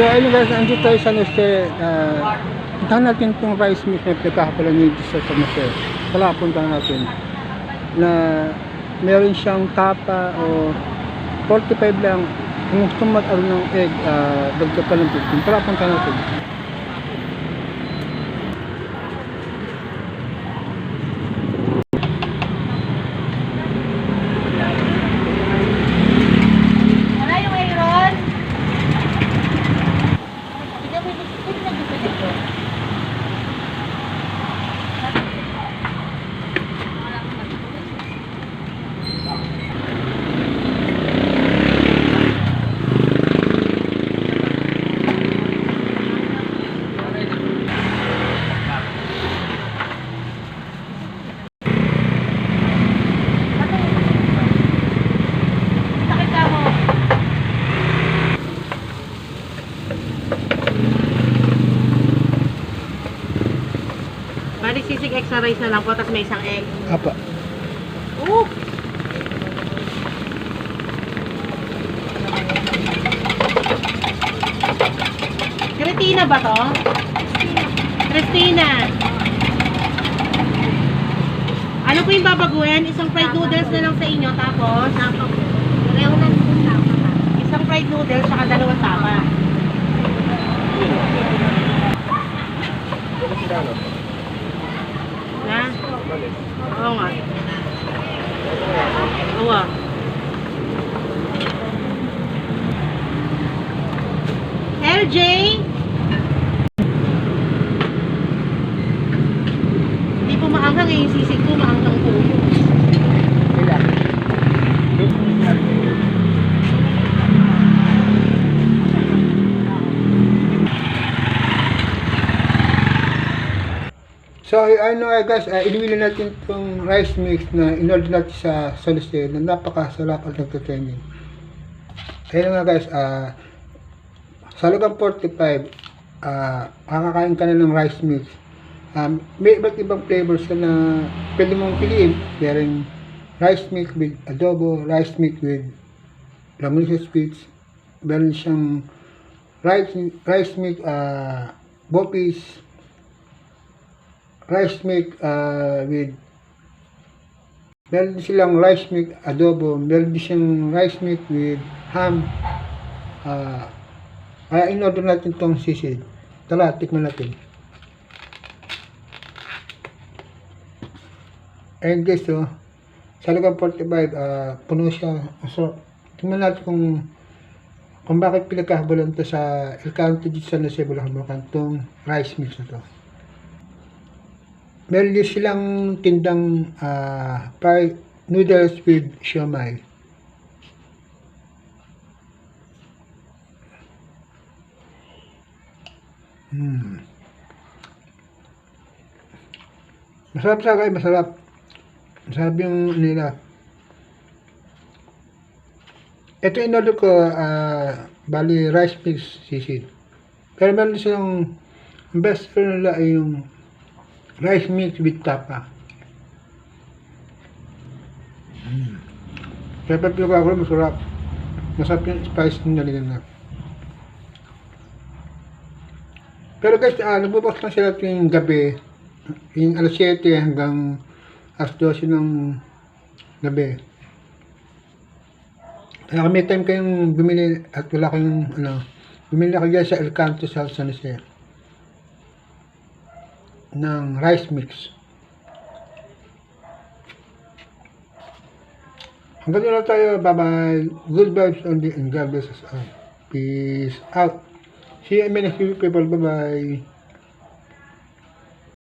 So ayun guys, nandito tayo sa Jose. Uh, puntahan natin itong rice mix na pinagkakapalan ni Jesus sa Jose. Tala, puntahan natin. Na meron siyang tapa o 45 lang. Kung gusto mo mag-aro ng egg, uh, dagdag ka ng 15. Tara, puntahan natin. Bali, sisig extra rice na lang po, tapos may isang egg. Apa. Oo! Christina ba to? Christina. Ano po yung babaguhin? Isang fried noodles na lang sa inyo, tapos? Pareho lang yung tama. Isang fried noodles, saka dalawang tapa. Na? Oo nga. Oo ah. LJ? Hindi po maanghang eh. Yung sisig ko maanghang po. So, ano nga guys, uh, inuwi na natin itong rice mix na in-order natin sa Soliste na napakasarap at nagtutrending. Ayun nga guys, uh, sa lugang 45, uh, makakain ka na ng rice mix. Um, may iba't ibang flavors na pwede mong piliin. Meron rice mix with adobo, rice mix with lamunisa sweets. Meron siyang rice, rice mix, uh, bopis, rice milk uh, with meron silang rice milk adobo meron din siyang rice milk with ham. Uh, kaya in-order natin tong sisid tara tikman natin. Ayun guys oh. Sa lugar 45 uh, puno siya. So tingnan natin kung kung bakit pinagkahabalan to sa El Canto dito sa Nasa Bulacan Bulacan tong rice mix na to meron din silang tindang ah, fried noodles with siomai. Hmm. Masarap sa guys, masarap. Masarap yung nila. Ito in-order ko, ah, bali rice mix sisid. Pero meron silang, ang best nila ay yung rice mix with tapa. Mm. Kaya pag pinagawa ko, masarap. Masarap yung spice nila nila. Pero guys, ah, nagbubox lang sila tuwing gabi. Yung alas 7 hanggang alas 12 ng gabi. Kaya may time kayong bumili at wala kayong ano, bumili na kayo sa El Canto sa San Jose ng rice mix. Hanggang lang tayo. Bye-bye. Good vibes only and God bless us all. Peace out. See you in video, people. Bye-bye.